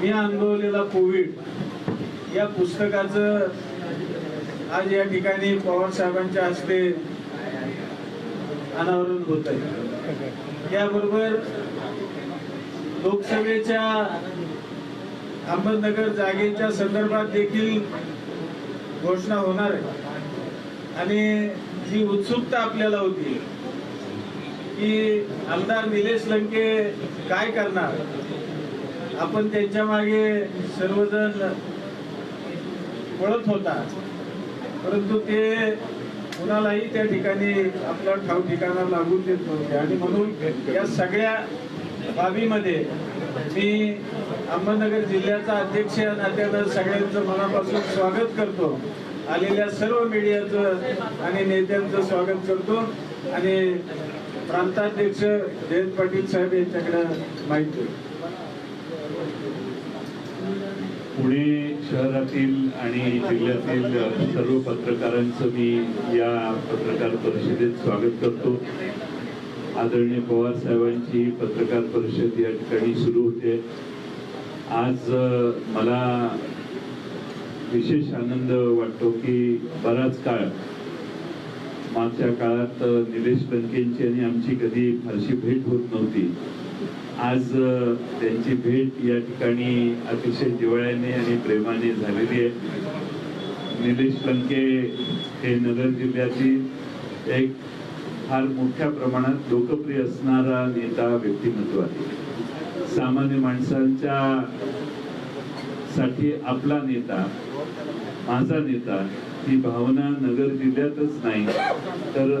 मी अनुभवलेला कोविड या पुस्तकाचं आज या ठिकाणी पवार साहेबांच्या हस्ते अनावरण होत आहे. याबरोबर लोकसभेच्या अहमदनगर जागेच्या संदर्भात देखील घोषणा होणार आहे. आणि जी उत्सुकता आपल्याला होती की आमदार निलेश लंके काय करणार? आपण त्यांच्या मागे सर्वजण पळत होता. परंतु ते कुणालाही त्या ठिकाणी आपला ठाव ठिकाणा लागून देत नव्हते. आणि म्हणून या सगळ्या बाबीमध्ये मी अहमदनगर जिल्ह्याचा अध्यक्ष या नात्यानं सगळ्यांचं मनापासून स्वागत करतो. आलेल्या सर्व मीडियाचं आणि नेत्यांचं स्वागत करतो. आणि प्रांताध्यक्ष जयंत पाटील साहेब यांच्याकडे माहिती. पुणे शहरातील आणि जिल्ह्यातील सर्व पत्रकारांचं मी या पत्रकार परिषदेत स्वागत करतो. आदरणीय पवार साहेबांची पत्रकार परिषद या ठिकाणी सुरू होते. आज मला विशेष आनंद वाटतो की बराच काळ मागच्या काळात निलेश लंकेंची आणि आमची कधी फारशी भेट होत नव्हती. आज त्यांची भेट या ठिकाणी अतिशय जिव्हाळ्याने आणि प्रेमाने झालेली आहे. निलेश लंके हे नगर जिल्ह्यातील एक फार मोठ्या प्रमाणात लोकप्रिय असणारा नेता व्यक्तिमत्व आहे. सामान्य माणसांच्या साठी आपला नेता माझा नेता ही भावना नगर जिल्ह्यातच नाही तर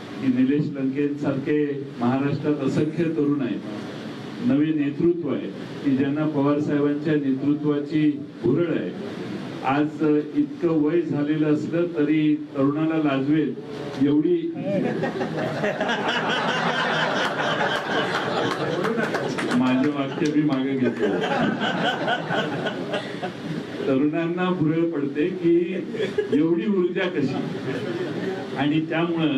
की निलेश लंकेसारखे महाराष्ट्रात असंख्य तरुण आहेत. नवे नेतृत्व आहे. की ज्यांना पवार साहेबांच्या नेतृत्वाची भुरळ आहे. आज इतकं वय झालेलं असलं तरी तरुणाला लाजवेल एवढी माझे वाक्य मी मागे घेतो तरुणांना भुरळ पडते की एवढी ऊर्जा कशी? आणि त्यामुळं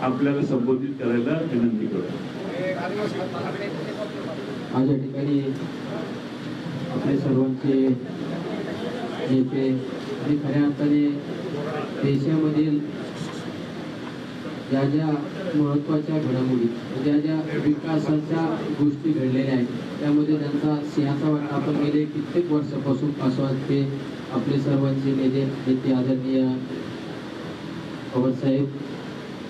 आपल्याला संबोधित करायला विनंती करतो माझ्या ठिकाणी आपले सर्वांचे नेते आणि खऱ्या अर्थाने देशामधील ज्या ज्या महत्त्वाच्या घडामोडी ज्या ज्या विकासाच्या गोष्टी घडलेल्या आहेत त्यामध्ये त्यांचा सिंहाचा वाटा आपण गेले कित्येक वर्षापासून पासवाद ते आपले सर्वांचे नेते नेते आदरणीय पवारसाहेब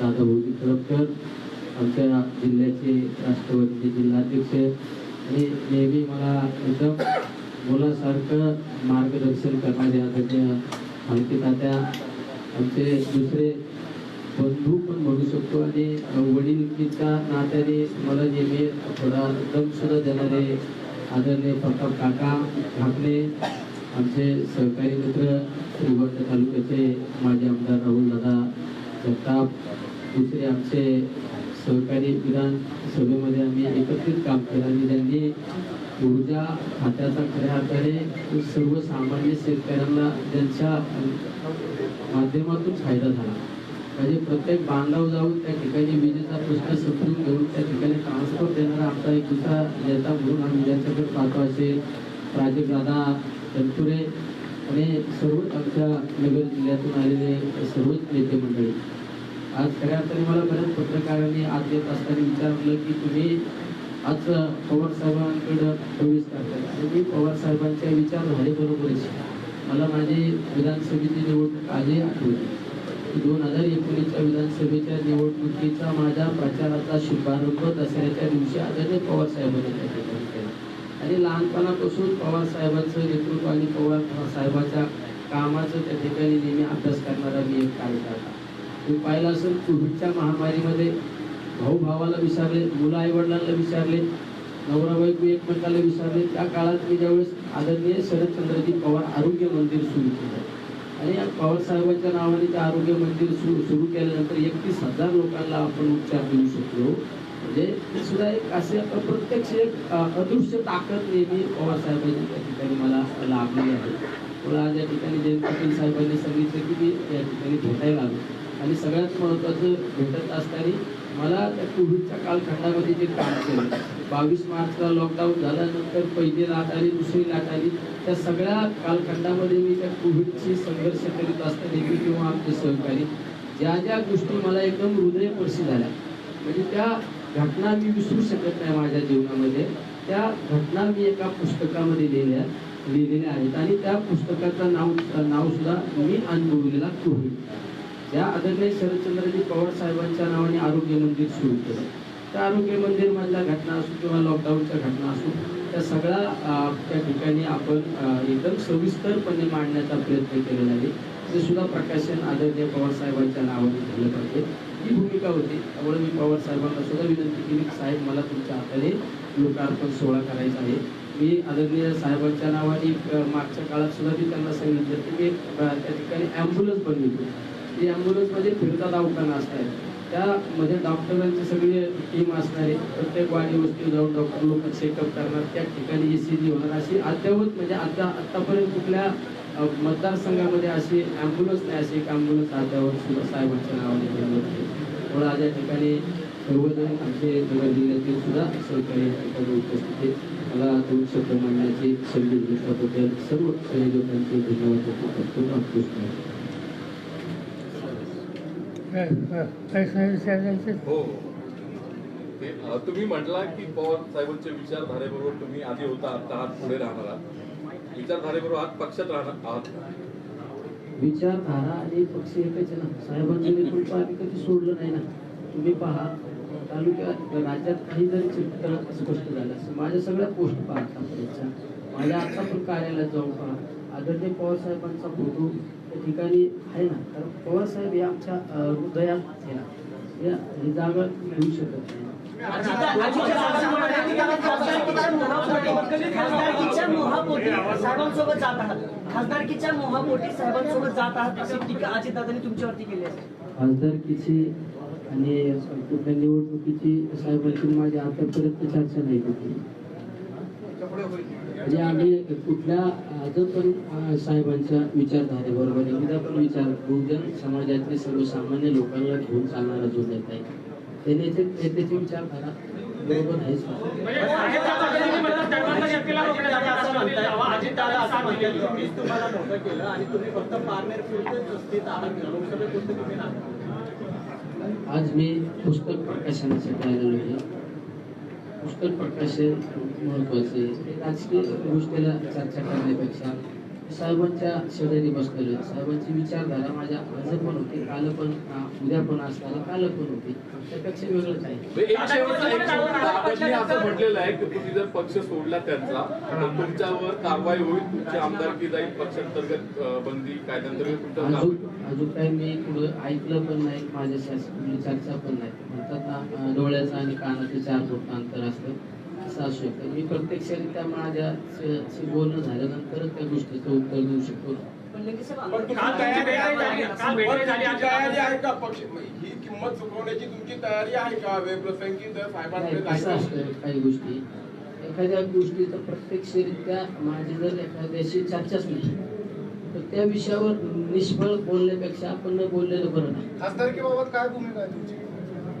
दादाभाऊजी खडपकर आमच्या जिल्ह्याचे राष्ट्रवादीचे जिल्हाध्यक्ष. आणि नेहमी मला एकदम मुलासारखं मार्गदर्शन करणारे आदरणीय माहिती तात्या आमचे दुसरे बंधू पण म्हणू शकतो. आणि वडीलकीच्या नात्याने मला नेहमी थोडा दमसुद्धा देणारे आदरणीय प्रताप काका ढाकणे आमचे सहकारी मित्र श्रीगोंदा तालुक्याचे माजी आमदार राहुल दादा जगताप दुसरे आमचे सहकारी विधानसभेमध्ये आम्ही एकत्रित काम केलं आणि त्यांनी ऊर्जा खात्याचा खऱ्या अर्थाने सर्वसामान्य शेतकऱ्यांना त्यांच्या माध्यमातून फायदा झाला. म्हणजे प्रत्येक बांधाव जाऊन त्या ठिकाणी विजेचा प्रश्न समजून घेऊन त्या ठिकाणी ट्रान्सफर देणारा आमचा एक दुसरा नेता म्हणून आम्ही ज्यांच्याकडे पाहतो असेल प्राजक्त दादा तनपुरे आणि सर्वच आमच्या नगर जिल्ह्यातून आलेले सर्वच नेते मंडळी. आज खऱ्या अर्थाने मला बऱ्याच पत्रकारांनी आज येत असताना विचारलं की तुम्ही आज पवार साहेबांकडं प्रवेश करताय. आणि मी पवार साहेबांच्या विचारधारे बरोबरच मला माझी विधानसभेची निवडणूक आजही आठवली दोन हजार एकोणीसच्या विधानसभेच्या निवडणुकीचा माझ्या प्रचाराचा शुभारंभ दसऱ्याच्या दिवशी आदरणीय पवार साहेबांनी केला. आणि लहानपणापासून पवार साहेबांचं नेतृत्व आणि पवार साहेबाच्या कामाचं त्या ठिकाणी नेहमी अभ्यास करणारा मी एक कार्यकर्ता. तुम्ही पाहिलं असेल कोविडच्या महामारीमध्ये भाऊ भावाला विचारले मुलं आईवडिलांना विचारले नवरा बायको एकमेकाला विचारले त्या काळात मी ज्यावेळेस आदरणीय शरदचंद्रजी पवार आरोग्य मंदिर सुरू केलं. आणि या पवार साहेबांच्या नावाने ते आरोग्य मंदिर सुरू सुरू केल्यानंतर एकतीस हजार लोकांना आपण उपचार देऊ शकलो. म्हणजे ते सुद्धा एक असे प्रत्यक्ष एक अदृश्य ताकद नेहमी पवारसाहेबांनी त्या ठिकाणी मला लाभलेली आहे. मला आज या ठिकाणी जयंत पाटील साहेबांनी सांगितलं की मी या ठिकाणी भेटायला आलो. आणि सगळ्यात महत्त्वाचं भेटत असताना मला त्या कोविडच्या कालखंडामध्ये जे काम केलं बावीस मार्चला लॉकडाऊन झाल्यानंतर पहिली लाट आली दुसरी लाट आली त्या सगळ्या कालखंडामध्ये मी त्या कोविडशी संघर्ष करीत असताना मी किंवा आमचे सहकारी ज्या ज्या गोष्टी मला एकदम हृदयपर्शी झाल्या म्हणजे त्या घटना मी विसरू शकत नाही माझ्या जीवनामध्ये त्या घटना मी एका पुस्तकामध्ये लिहिल्या लिहिलेल्या आहेत. आणि त्या पुस्तकाचं नाव नावसुद्धा मी अनुभवलेला कोविड. ज्या आदरणीय शरदचंद्रजी पवार साहेबांच्या नावाने आरोग्य मंदिर सुरू केलं. त्या आरोग्य मंदिर मधल्या घटना असो किंवा लॉकडाऊनच्या घटना असो त्या सगळ्या त्या ठिकाणी आपण एकदम सविस्तरपणे मांडण्याचा प्रयत्न केलेला आहे. ते सुद्धा प्रकाशन आदरणीय पवार साहेबांच्या नावाने झालं पाहिजे. ही भूमिका होती. त्यामुळे मी पवार साहेबांना सुद्धा विनंती केली की साहेब मला तुमच्या हाताने लोकार्पण सोहळा करायचा आहे. मी आदरणीय साहेबांच्या नावाने मागच्या काळात सुद्धा मी त्यांना सांगितलं की मी त्या ठिकाणी ॲम्ब्युलन्स बनवितो. ती ॲम्ब्युलन्समध्ये फिरता दवाखाना असतात. त्यामध्ये डॉक्टरांची सगळी टीम असणारे प्रत्येक वाडी वस्ती जाऊन डॉक्टर लोक चेकअप करणार त्या ठिकाणी ए सी जी होणार. अशी अद्यावत म्हणजे आता आत्तापर्यंत कुठल्या मतदारसंघामध्ये अशी ॲम्ब्युलन्स नाही अशी एक ॲम्ब्युलन्स अद्यावत सुद्धा साहेबांच्या नावाने बनवत आहे म्हणून आज या ठिकाणी सर्वजण आमचे नगर जिल्ह्यातील सुद्धा सहकारी ठिकाणी उपस्थित मला दोन शब्द मांडण्याची संधी दिली त्याबद्दल सर्व संयोजकांचे धन्यवाद व्यक्त करतो. हो. तुम्ही म्हटला की पवार साहेबांच्या विचारधारेबरोबर तुम्ही आधी होता आता आहात पुढे राहणार आहात. विचारधारेबरोबर आहात पक्षात राहणार आहात विचारधारा आणि पक्ष एकच ना. साहेबांचं नेतृत्व आम्ही कधी सोडलं नाही ना. तुम्ही पहा तालुक्यात राज्यात काही जरी चित्र स्पष्ट झालं माझ्या सगळ्या पोस्ट पहा आतापर्यंतच्या. माझ्या आता पण कार्यालयात जाऊन पहा. आदरणीय पवार साहेबांचा फोटो ठिकाणी आहे ना. कारण पवार साहेब हे आमच्या हृदयात आहे ना. या ही जागा घेऊ शकत नाही. खासदारकीच्या मोहापोटी साहेबांसोबत जात आहात. खासदारकीच्या मोहापोटी साहेबांसोबत जात आहात अशी टीका अजितदादांनी तुमच्यावरती केली आहे. खासदारकीची आणि कुठल्या निवडणुकीची साहेबांची माझी आतापर्यंत चर्चा नाही कुठली म्हणजे आम्ही कुठल्या अजून पण साहेबांच्या विचारधारेबरोबर एकदा पण विचार बहुजन समाजातले सर्वसामान्य लोकांना घेऊन चालणारा जो नेता आहे त्याने ते- नेत्याची विचारधारा बरोबर आहेच आज मी पुस्तक प्रकाशनासाठी आलेलो आहे. पुस्तक प्रकाशन महत्त्वाचे राजकीय गोष्टीला चर्चा करण्यापेक्षा साहेबांच्या शेजारी बसलेलो आहे. साहेबांची विचारधारा माझ्या आज पण होती काल पण उद्या पण असताना काल पण होती. त्यापेक्षा वेगळं काय म्हणजे एक शेवटचा एक शेवटचा दादांनी असं म्हटलेलं आहे की तुम्ही जर पक्ष सोडला त्यांचा तर तुमच्यावर कारवाई होईल तुमची आमदारकी जाईल पक्षांतर्गत बंदी कायद्यांतर्गत अजून काही मी पुढं ऐकलं पण नाही माझ्या शासकीय चर्चा पण नाही. म्हणतात ना डोळ्याचं आणि कानाचं चार फूट अंतर असतं. असं असू शकतं. मी प्रत्यक्षरित्या माझ्या बोलणं झाल्यानंतरच त्या गोष्टीचं उत्तर देऊ शकतो. ही किंमत चुकवण्याची तुमची तयारी आहे का? नाही, कसं असतं काही गोष्टी. एखाद्या गोष्टीचं प्रत्यक्षरित्या माझी जर एखाद्याशी चर्चाच नाही तर त्या विषयावर निष्फळ बोलण्यापेक्षा आपण न बोललेलं बरं नाही. खासदारकीबाबत काय भूमिका आहे तुमची?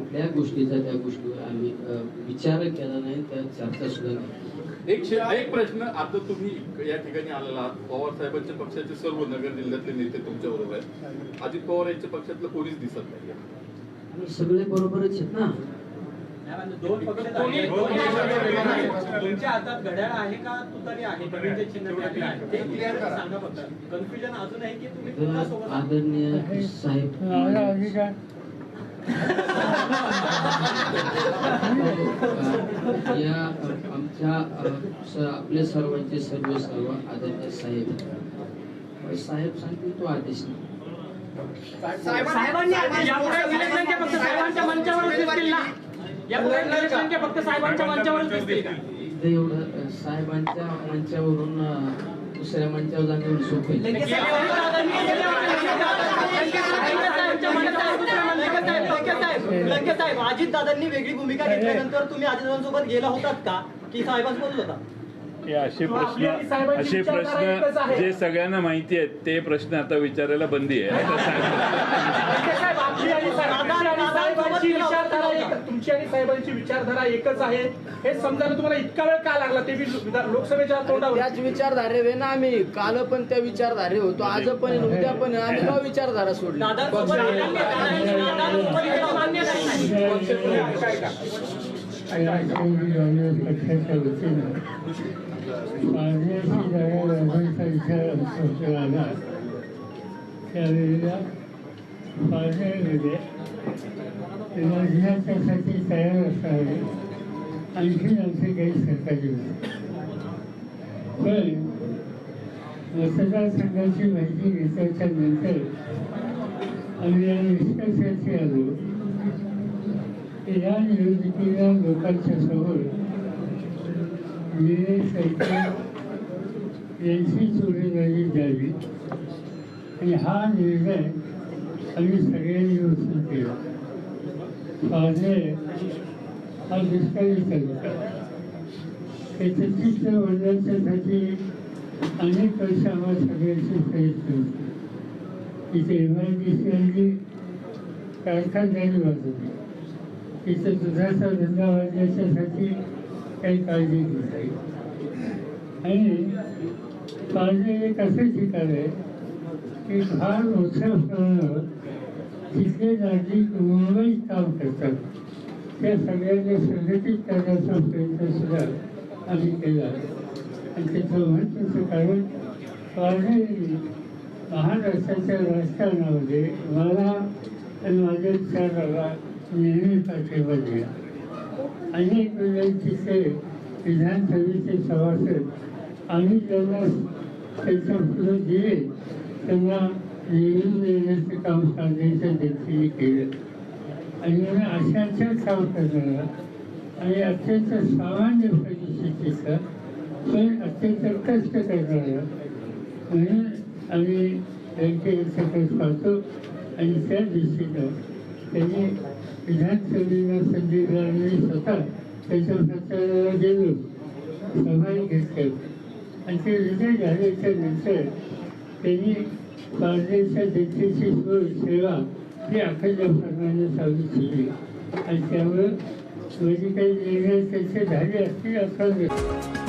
कुठल्या गोष्टीचा त्या गोष्टीवर आम्ही विचार केला नाही त्या चर्चा सुद्धा नाही एक एक प्रश्न आता तुम्ही या ठिकाणी आलेला आहात. पवार साहेबांच्या पक्षाचे सर्व नगर जिल्ह्यातले नेते तुमच्या बरोबर आहेत. अजित पवार यांच्या पक्षातलं कोणीच दिसत नाही. आम्ही सगळे बरोबरच आहेत ना. दोन पक्ष आहेत. दोन पक्ष तुमच्या हातात घड्याळ आहे का तुतारी आहे कन्फ्युजन अजून आहे की तुम्ही आदरणीय साहेब या आमच्या आपल्या सर्वांचे सर्व सर्व आदरणीय साहेब. साहेब सांगतील तो आदेश नाही. साहेबांनी यापुढे फक्त साहेबांच्या मंचावरच दिसतील ना. यापुढे निलेश लंके फक्त साहेबांच्या मंचावरच दिसतील एवढं साहेबांच्या मंचावरून दुसऱ्या मंचावर जाणं एवढं सोपं. लंके साहेब- लंके साहेब अजित दादांनी वेगळी भूमिका घेतल्यानंतर तुम्ही अजितदादांसोबत गेला होतात का? की साहेबांसोबत होता? हे असे प्रश्न असे प्रश्न. जे सगळ्यांना माहिती आहेत ते प्रश्न आता विचारायला बंदी आहे. आणि साहेबांची विचारधारा एकच आहे. हे समजायला तुम्हाला इतका वेळ का लागला? ते लोकसभेच्या तोंडावर. त्याच विचारधारे रे ना आम्ही. काल पण त्या विचारधारे होतो आज पण उद्या पण. आम्ही का विचारधारा सोडली? त्यावेळेला पाण्यामध्ये लढण्याच्यासाठी तयार असावे. आणखी आमची काही सरकारी पण पण मतदारसंघाची माहिती घेतल्याच्या नंतर आम्ही या निष्कर्षाची आलो. की या निवडणुकीला लोकांच्या समोर निलेश लंके यांची जोडीदारी द्यावी. आणि हा निर्णय आम्ही सगळ्यांनी उचलून केला. पाहणे हा दुष्काळी तालुका त्याच्या चित्र वडिलांच्यासाठी अनेक वर्ष आम्हाला सगळ्यांची प्रयत्न होते. इथे एम आय डी सी आणली कारखानदारी वाजवली. तिथं दुधाचा धंदा वाढण्याच्यासाठी काही काळजी घेतली. आणि पारणे एक असं ठिकाण आहे की फार मोठ्या प्रमाणावर तिथे नागरिक मुंबईत काम करतात. त्या सगळ्यांना संघटित करण्याचा प्रयत्न सुद्धा आम्ही केला. आणि त्याचं महत्त्वाचं कारण पारणे महाराष्ट्राच्या राजकारणामध्ये मला आणि माझ्या विचाराला नेहमी पाठिंबा दिला. अनेक वेळेला तिथे विधानसभेचे सभासद आम्ही त्यांना त्यांच्या पुढे दिले त्यांना निवडून देण्याचं काम करण्याच्या दृष्टीने केलं. आणि म्हणून अशाच काम करणारा आणि अत्यंत सामान्य परिस्थितीचा पण अत्यंत कष्ट करणारा म्हणून आम्ही त्यांच्याकडे पाहतो आणि त्या दृष्टीनं त्यांनी विधानसभेला संधी मिळाली स्वतः त्याच्या प्रचाराला गेलो. सभाही घेतल्या आणि ते विजय झाल्याच्यानंतर त्यांनी पारदेच्या जनतेची सोय सेवा ही अखंडपणाने चालू केली आणि त्यामुळं माझी काही निर्णय त्यांचे झाले असतील असं